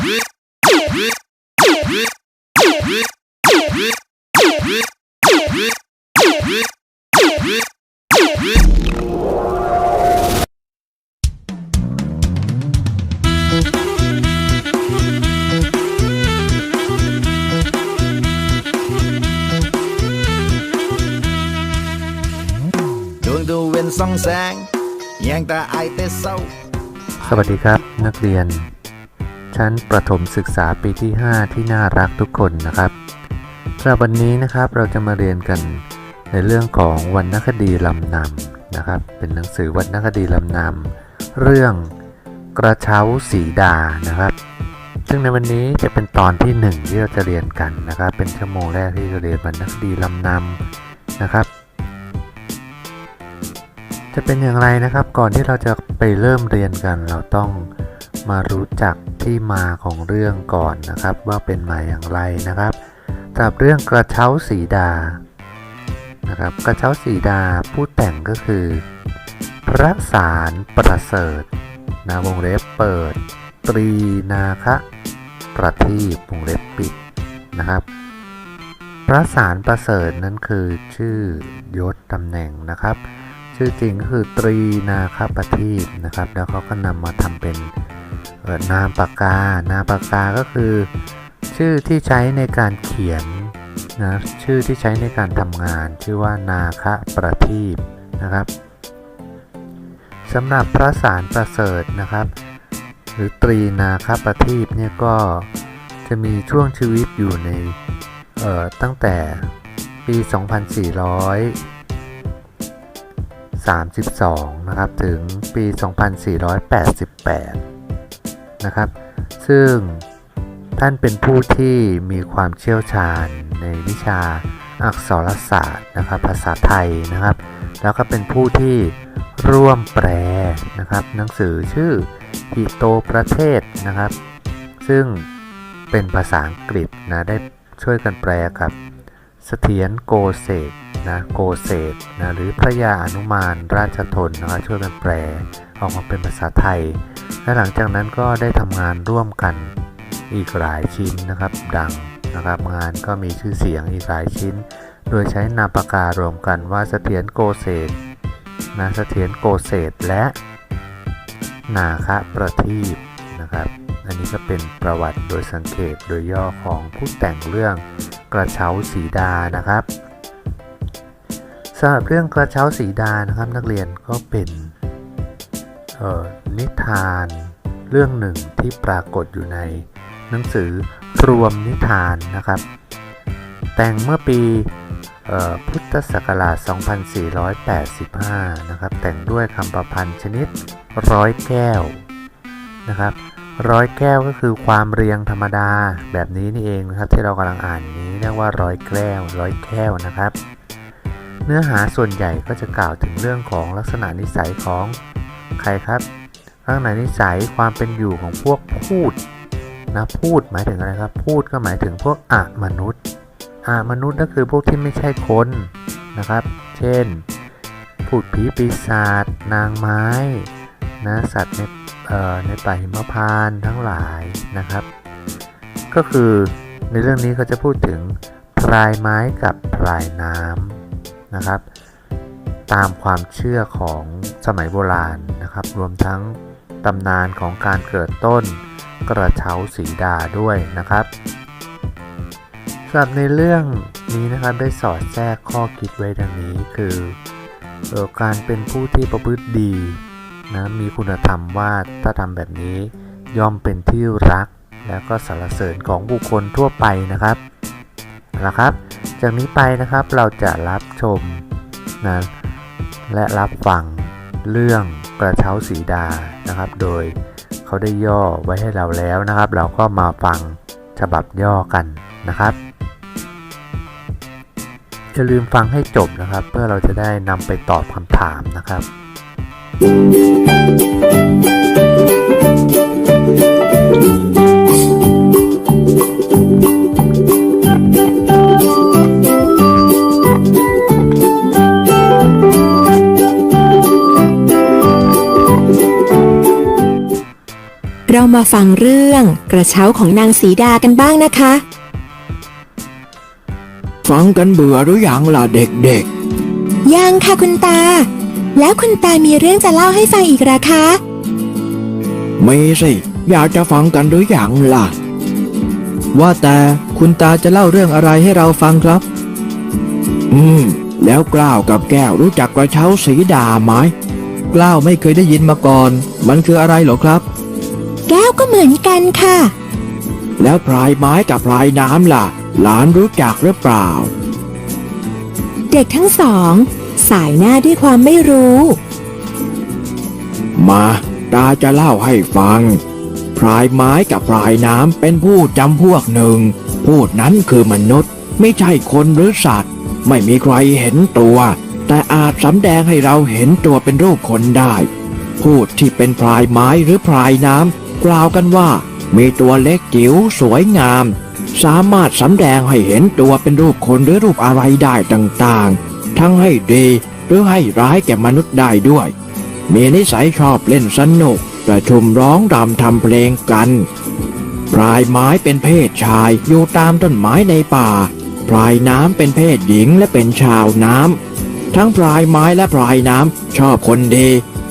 ดวงตะเวนส่องแสงแยงตาไอายแต่เศร้าสวัสดีครับนักเรียน ชั้นประถมศึกษาปีที่ 5 ที่น่ารักทุกคนนะครับสำหรับวันนี้นะครับเราจะมาเรียนกันในเรื่องของวรรณคดีลำนำนะครับ เป็นหนังสือวรรณคดีลำนำเรื่องกระเช้าสีดานะครับ ซึ่งในวันนี้จะเป็นตอนที่ 1 ที่เราจะเรียนกันนะครับ เป็นชั่วโมงแรกที่จะเรียนวรรณคดีลำนำนะครับ จะเป็นอย่างไรนะครับก่อนที่เราจะไปเริ่มเรียนกัน เราต้องมารู้จักที่มาของเรื่องก่อนนะครับ ว่าเป็นมาอย่างไรนะครับสำหรับเรื่องกระเช้าสีดานะครับกระเช้าสีดาผู้แต่งก็คือ พระสารประเสริฐนะวงเล็บเปิด ตรีนาคะประทีปวงเล็บปิดนะครับพระสารประเสริฐนั้นคือชื่อยศตำแหน่งนะครับ ชื่อจริงก็คือตรีนาคประทีปนะครับ แล้วเขาก็นำมาทำเป็นนามปากกา นามปากกาก็คือ ชื่อที่ใช้ในการเขียนนะชื่อที่ใช้ในการทำงาน ชื่อว่านาคประทีปนะครับสำหรับพระสารประเสริฐนะครับ หรือตรีนาคประทีปเนี่ยก็จะมีช่วงชีวิตอยู่ในตั้งแต่ปี 2400 32 นะครับ ถึงปี 2488 นะครับ ซึ่งท่านเป็นผู้ที่มีความเชี่ยวชาญในวิชาอักษรศาสตร์นะครับ ภาษาไทยนะครับ แล้วก็เป็นผู้ที่ร่วมแปลนะครับ หนังสือชื่อฮิโตประเทศนะครับ ซึ่งเป็นภาษาอังกฤษนะได้ช่วยกันแปลกับเสถียรโกเศษ นะโกเศษนะหรือพระยาอนุมานราชทนนะครับช่วยกันแปลออกมาเป็นภาษาไทย และหลังจากนั้นก็ได้ทำงานร่วมกันอีกหลายชิ้นนะครับดังนะครับงานก็มีชื่อเสียงอีกหลายชิ้น โดยใช้นามปากการวมกันว่าเสถียรโกเศษนะเสถียรโกเศษและนาคะประทีปนะครับ อันนี้ก็เป็นประวัติโดยสังเขปโดยย่อของผู้แต่งเรื่องกระเช้าสีดานะครับ สำหรับเรื่องกระเช้าสีดานะครับ นักเรียนก็เป็นออนิทานเรื่องหนึ่งที่ปรากฏอยู่ในหนังสือรวมนิทานนะครับ แต่งเมื่อปีออพุทธศักราช 2485 นะครับ แต่งด้วยคำประพันธ์ชนิดร้อยแก้วนะครับร้อยแก้วก็คือความเรียงธรรมดาแบบนี้นี่เองนะครับ ที่เรากำลังอ่านนี้เรียกว่าร้อยแก้วร้อยแก้วนะครับ เนื้อหาส่วนใหญ่ก็จะกล่าวถึงเรื่องของลักษณะนิสัยของใครครับลักษณะนิสัยความเป็นอยู่ของพวกพูดนะพูดหมายถึงอะไรครับ พูดก็หมายถึงพวกอะมนุษย์อะมนุษย์ก็คือพวกที่ไม่ใช่คนนะครับ เช่น พูดผีปีศาจนางไม้นะสัตว์ในในป่าหิมพานทั้งหลายนะครับ ก็คือในเรื่องนี้เขาจะพูดถึงพลายไม้กับพลายน้ำ นะครับ ตามความเชื่อของสมัยโบราณนะครับ รวมทั้งตำนานของการเกิดต้นกระเช้าสีดาด้วยนะครับสำหรับในเรื่องนี้นะครับได้สอดแทรกข้อคิดไว้ดังนี้คือออการเป็นผู้ที่ประพฤติดีนะมีคุณธรรมว่าถ้าทำแบบนี้ย่อมเป็นที่รักและก็สรรเสริญของบุคคลทั่วไปนะครับเอาละครับ จากนี้ไปนะครับเราจะรับชมนะและรับฟังเรื่องกระเช้าสีดานะครับ โดยเขาได้ย่อไว้ให้เราแล้วนะครับ เราก็มาฟังฉบับย่อกันนะครับอย่าลืมฟังให้จบนะครับ เพื่อเราจะได้นำไปตอบคำถามนะครับ ฟังเรื่องกระเช้าของนางสีดากันบ้างนะคะ ฟังกันเบื่อหรือยังล่ะเด็กยังค่ะคุณตา แล้วคุณตามีเรื่องจะเล่าให้ฟังอีกเหรอคะๆมีสิอยากจะฟังกันหรือยังล่ะ ว่าแต่คุณตาจะเล่าเรื่องอะไรให้เราฟังครับ อืม แล้วกล้าวกับแก้วรู้จักกระเช้าสีดาไหม กล้าวไม่เคยได้ยินมาก่อน มันคืออะไรเหรอครับแก้วก็เหมือนกันค่ะ แล้วพรายไม้กับพรายน้ำล่ะ หลานรู้จักหรือเปล่า เด็กทั้งสอง สายหน้าด้วยความไม่รู้ มาตาจะเล่าให้ฟังพรายไม้กับพรายน้ำเป็นผู้จำพวกหนึ่ง พูดนั้นคือมนุษย์ ไม่ใช่คนหรือสัตว์ ไม่มีใครเห็นตัว แต่อาจสำแดงให้เราเห็นตัวเป็นรูปคนได้ พูดที่เป็นพรายไม้หรือพรายน้ำ กล่าวกันว่า มีตัวเล็กจิ๋วสวยงาม สามารถสำแดงให้เห็นตัวเป็นรูปคนหรือรูปอะไรได้ต่างๆ ทั้งให้ดีหรือให้ร้ายแก่มนุษย์ได้ด้วย มีนิสัยชอบเล่นสนุกประชุมร้องรำทำเพลงกันพรายไม้เป็นเพศชายอยู่ตามต้นไม้ในป่าพรายน้ำเป็นเพศหญิงและเป็นชาวน้ำทั้งพรายไม้และพรายน้ำชอบคนดี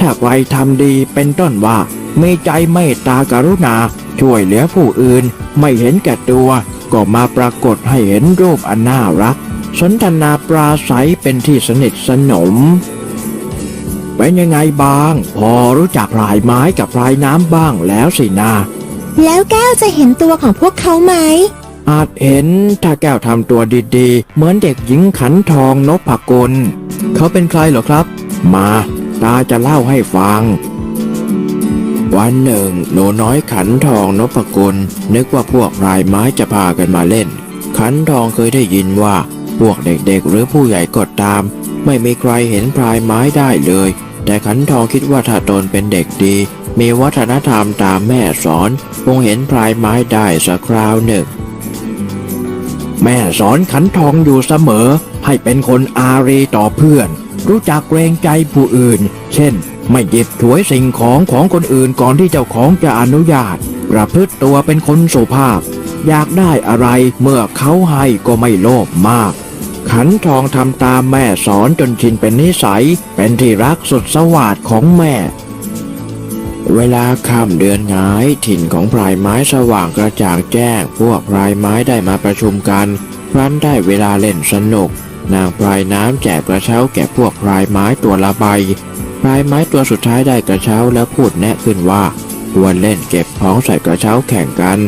ถ้าใครทำดีเป็นต้นว่า มีใจเมตตากรุณา ช่วยเหลือผู้อื่น ไม่เห็นแก่ตัว ก็มาปรากฏให้เห็นรูปอันน่ารัก สนทนาปราศัยเป็นที่สนิทสนมเป็นยังไงบ้าง พอรู้จักพรายไม้กับพรายน้ำบ้างแล้วสินาแล้วแก้วจะเห็นตัวของพวกเขาไหม อาจเห็นถ้าแก้วทำตัวดีๆ เหมือนเด็กหญิงขันทองนพกล เขาเป็นใครเหรอครับ มา ตาจะเล่าให้ฟัง วันหนึ่ง หนูน้อยขันทองนพกลนึกว่าพวกรายไม้จะพากันมาเล่น ขันทองเคยได้ยินว่า พวกเด็กๆ หรือผู้ใหญ่ก็ตาม ไม่มีใครเห็นพรายไม้ได้เลย แต่ขันทองคิดว่าถ้าตนเป็นเด็กดี มีวัฒนธรรมตามแม่สอนคงเห็นพรายไม้ได้สักคราวหนึ่ง แม่สอนขันทองอยู่เสมอ ให้เป็นคนอารีต่อเพื่อน รู้จักเกรงใจผู้อื่น เช่น ไม่หยิบถวยสิ่งของของคนอื่นก่อนที่เจ้าของจะอนุญาต ประพฤติตัวเป็นคนสุภาพ อยากได้อะไรเมื่อเขาให้ก็ไม่โลภมาก ขันทองทำตามแม่สอนจนชินเป็นนิสัย เป็นที่รักสุดสวัสดของแม่ เวลาค่ำเดือนหงายถิ่นของพรายไม้สว่างกระจ่างแจ้ง พวกพรายไม้ได้มาประชุมกันครั้นได้เวลาเล่นสนุกนางพรายน้ำแจกกระเช้าแก่พวกพรายไม้ตัวละใบ พรายไม้ตัวสุดท้ายได้กระเช้าแล้วพูดแนะขึ้นว่าควรเล่นเก็บของใส่กระเช้าแข่งกัน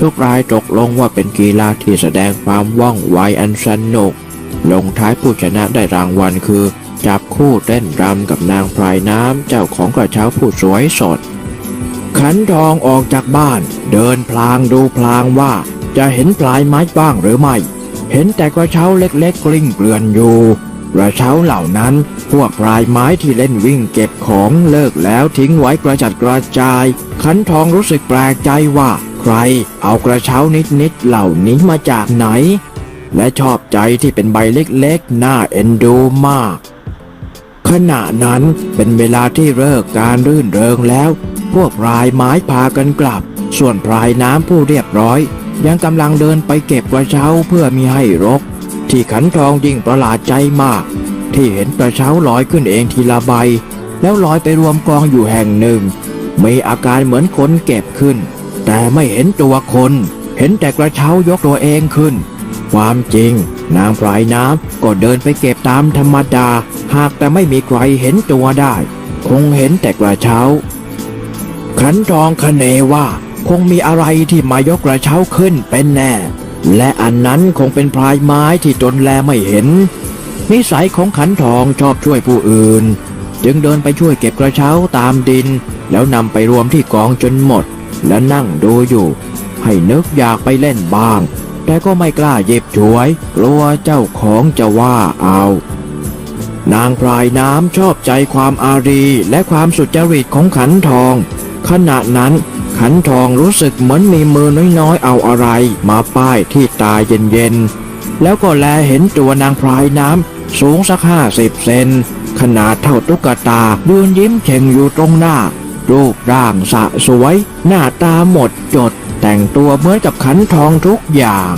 ทุกรายตกลงว่าเป็นกีฬาที่แสดงความว่องไวอันสนุก ลงท้ายผู้ชนะได้รางวัลคือ จับคู่เต้นรำกับนางพรายน้ำเจ้าของกระเช้าผู้สวยสด ขันทองออกจากบ้าน เดินพลางดูพลางว่า จะเห็นปลายไม้บ้างหรือไม่ เห็นแต่กระเช้าเล็กๆกลิ้งเกลื่อนอยู่ กระเช้าเหล่านั้น พวกปลายไม้ที่เล่นวิ่งเก็บของเลิกแล้วทิ้งไว้กระจัดกระจาย ขันทองรู้สึกแปลกใจว่า ใครเอากระเช้านิดๆเหล่านี้มาจากไหน และชอบใจที่เป็นใบเล็กๆน่าเอ็นดูมาก ขณะนั้นเป็นเวลาที่เลิกการรื่นเริงแล้ว พวกพรายไม้พากันกลับ ส่วนพรายน้ำผู้เรียบร้อย ยังกำลังเดินไปเก็บกระเช้าเพื่อมีให้รก ที่ขันทองยิ่งประหลาดใจมาก ที่เห็นกระเช้าลอยขึ้นเองทีละใบ แล้วลอยไปรวมกองอยู่แห่งหนึ่ง มีอาการเหมือนคนเก็บขึ้น แต่ไม่เห็นตัวคน เห็นแต่กระเช้ายกตัวเองขึ้น ความจริง นางพรายน้ำก็เดินไปเก็บตามธรรมดา หากแต่ไม่มีใครเห็นตัวได้ คงเห็นแต่กระเช้า ขันทองคเนว่าคงมีอะไรที่มายกกระเช้าขึ้นเป็นแน่ และอันนั้นคงเป็นพรายไม้ที่ตนแลไม่เห็น นิสัยของขันทองชอบช่วยผู้อื่น จึงเดินไปช่วยเก็บกระเช้าตามดิน แล้วนำไปรวมที่กองจนหมด และนั่งดูอยู่ ให้นึกอยากไปเล่นบ้าง แต่ก็ไม่กล้าหยิบฉวยกลัวเจ้าของจะว่าเอา นางพรายน้ำชอบใจความอารีและความสุจริตของขันทอง ขณะนั้น ขันทองรู้สึกเหมือนมีมือน้อยๆ เอาอะไร มาป้ายที่ตาเย็นๆ แล้วก็แลเห็นตัวนางพรายน้ำสูงสักห้าสิบเซนขนาดเท่าตุ๊กตายืนยิ้มเข่งอยู่ตรงหน้า รูปร่างสะสวย หน้าตาหมดจด แต่งตัวเหมือนกับขันทองทุกอย่าง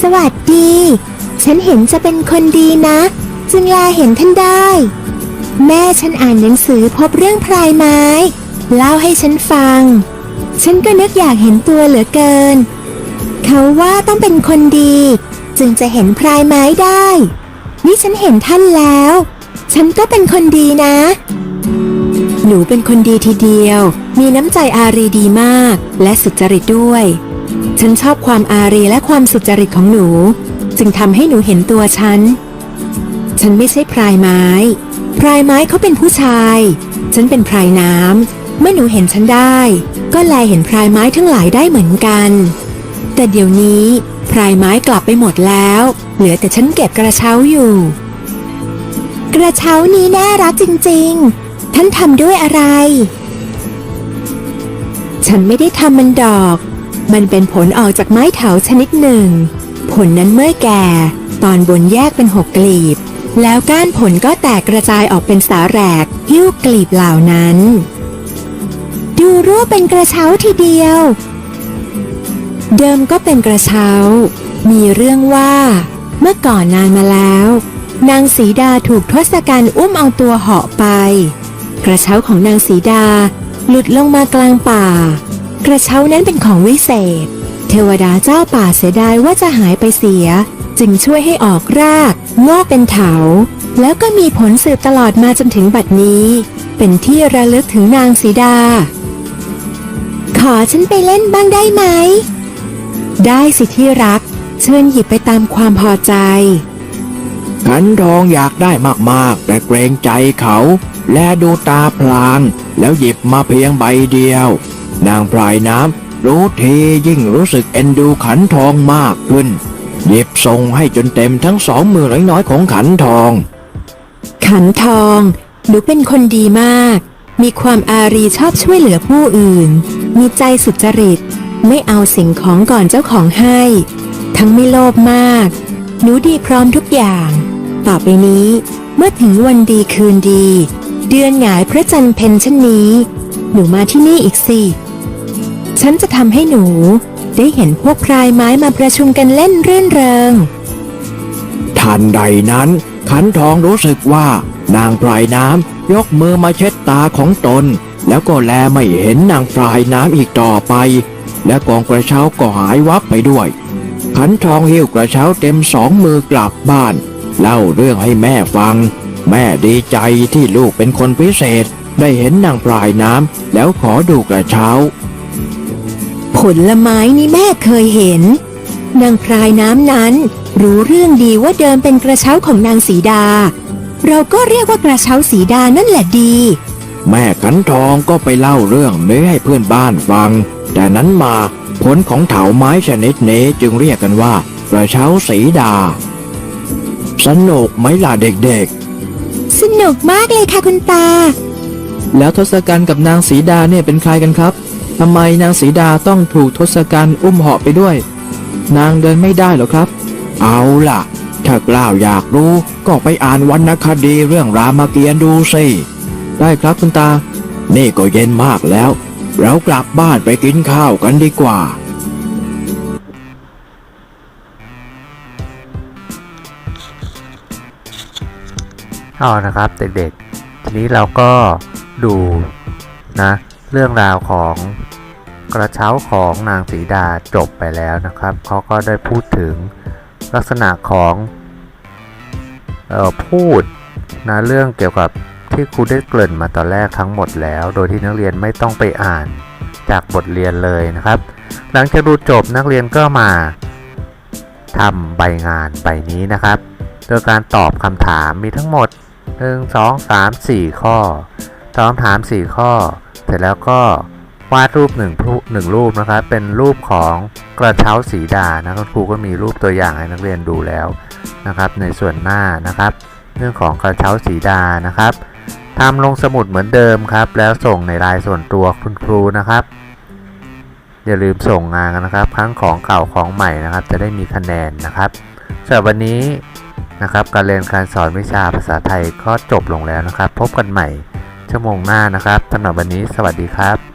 สวัสดี ฉันเห็นจะเป็นคนดีนะ จึงลาเห็นท่านได้ แม่ฉันอ่านหนังสือพบเรื่องพรายไม้ เล่าให้ฉันฟัง ฉันก็นึกอยากเห็นตัวเหลือเกิน เขาว่าต้องเป็นคนดี จึงจะเห็นพรายไม้ได้ นี่ฉันเห็นท่านแล้ว ฉันก็เป็นคนดีนะ หนูเป็นคนดีทีเดียว มีน้ำใจอารีดีมาก และสุจริตด้วย ฉันชอบความอารีและความสุจริตของหนู จึงทำให้หนูเห็นตัวฉัน ฉันไม่ใช่พรายไม้ พรายไม้เขาเป็นผู้ชาย ฉันเป็นพรายน้ำ เมื่อหนูเห็นฉันได้ ก็แลเห็นพรายไม้ทั้งหลายได้เหมือนกัน แต่เดี๋ยวนี้พรายไม้กลับไปหมดแล้ว เหลือแต่ฉันเก็บกระเช้าอยู่ กระเช้านี้น่ารักจริงๆ ท่านทำด้วยอะไร ฉันไม่ได้ทำมันดอก มันเป็นผลออกจากไม้เถาชนิดหนึ่ง ผลนั้นเมื่อแก่ ตอนบนแยกเป็นหกกลีบ แล้วก้านผลก็แตกกระจายออกเป็นสาแหรก หิ้วกลีบเหล่านั้น ดูรูปเป็นกระเช้าทีเดียว เดิมก็เป็นกระเช้า มีเรื่องว่า เมื่อก่อนนานมาแล้ว นางสีดาถูกทศกัณฐ์อุ้มเอาตัวเหาะไป กระเช้าของนางสีดาหลุดลงมากลางป่า กระเช้านั้นเป็นของวิเศษ เทวดาเจ้าป่าเสียดายว่าจะหายไปเสีย จึงช่วยให้ออกรากงอกเป็นเถา แล้วก็มีผลสืบตลอดมาจนถึงบัดนี้ เป็นที่ระลึกถึงนางสีดา อฉันไปเล่นบ้างได้ไหม ได้สิที่รัก เชิญหยิบไปตามความพอใจขันทองอยากได้มากๆ แต่เกรงใจเขา และดูตาพลางแล้วหยิบมาเพียงใบเดียว นางพรายน้ำรู้ทียิ่งรู้สึกเอ็นดูขันทองมากขึ้น หยิบส่งให้จนเต็มทั้งสองมือน้อยๆของขันทอง ขันทองหนูเป็นคนดีมาก มีความอารีชอบช่วยเหลือผู้อื่น มีใจสุจริต ไม่เอาสิ่งของก่อนเจ้าของให้ ทั้งไม่โลภมาก หนูดีพร้อมทุกอย่าง ต่อไปนี้ เมื่อถึงวันดีคืนดี เดือนหงายพระจันทร์เพ็ญเช่นนี้ หนูมาที่นี่อีกสิ ฉันจะทำให้หนูได้เห็นพวกพรายไม้มาประชุมกันเล่นเรื่นเริง ทันใดนั้นขันทองรู้สึกว่า นางพรายน้ำยกมือมาเช็ดตาของตน แล้วก็แลไม่เห็นนางพรายน้ำอีกต่อไป และกองกระเช้าก็หายวับไปด้วย ขันทองหิ้วกระเช้าเต็มสองมือกลับบ้าน เล่าเรื่องให้แม่ฟัง แม่ดีใจที่ลูกเป็นคนพิเศษ ได้เห็นนางพรายน้ำแล้วขอดูกระเช้า ผลไม้นี่แม่เคยเห็นนางพรายน้ำนั้น รู้เรื่องดีว่าเดิมเป็นกระเช้าของนางสีดา เราก็เรียกว่ากระเช้าสีดานั่นแหละดี แม่ขันทองก็ไปเล่าเรื่องนี้ให้เพื่อนบ้านฟัง แต่นั้นมาผลของเถาไม้ชนิดนี้จึงเรียกกันว่ากระเช้าสีดา สนุกไหมล่ะเด็กสนุกมากเลยค่ะคุณตา แล้วทศกัณฐ์กับนางสีดาเนี่ยเป็นใครกันครับทำไมนางสีดาต้องถูกทศกัณฐ์อุ้มเหาะไปด้วย นางเดินไม่ได้เหรอครับ ๆ เอาล่ะ ถ้ากล้าวอยากรู้ก็ไปอ่านวรรณคดีเรื่องรามเกียรติ์ดูสิ ได้ครับคุณตา นี่ก็เย็นมากแล้ว เรากลับบ้านไปกินข้าวกันดีกว่า เอานะครับเด็กๆ ทีนี้เราก็ดูนะ เรื่องราวของกระเช้าของนางสีดาจบไปแล้วนะครับ เขาก็ได้พูดถึง ลักษณะของออพูดนะเรื่องเกี่ยวกับที่ครูได้เกริ่นมาตอนแรกทั้งหมดแล้ว โดยที่นักเรียนไม่ต้องไปอ่านจากบทเรียนเลยนะครับ หลังจากดูจบนักเรียนก็มาทำใบงานใบนี้นะครับ โดยการตอบคำถามมีทั้งหมด 1 2 3 4 ข้อตอบคำถาม 4 ข้อ เสร็จแล้วก็ วาดรูป1รูปหนึ่งรูปนะครับ เป็นรูปของกระเช้าสีดานะคุณครูก็มีรูปตัวอย่างให้นักเรียนดูแล้วนะครับ ในส่วนหน้านะครับ เรื่องของกระเช้าสีดานะครับทำลงสมุดเหมือนเดิมครับ แล้วส่งในรายส่วนตัวคุณครูนะครับ อย่าลืมส่งงานนะครับทั้งของเก่าของใหม่นะครับ จะได้มีคะแนนนะครับสำหรับวันนี้นะครับการเรียนการสอนวิชาภาษาไทยก็จบลงแล้วนะครับ พบกันใหม่ชั่วโมงหน้านะครับสำหรับวันนี้สวัสดีครับ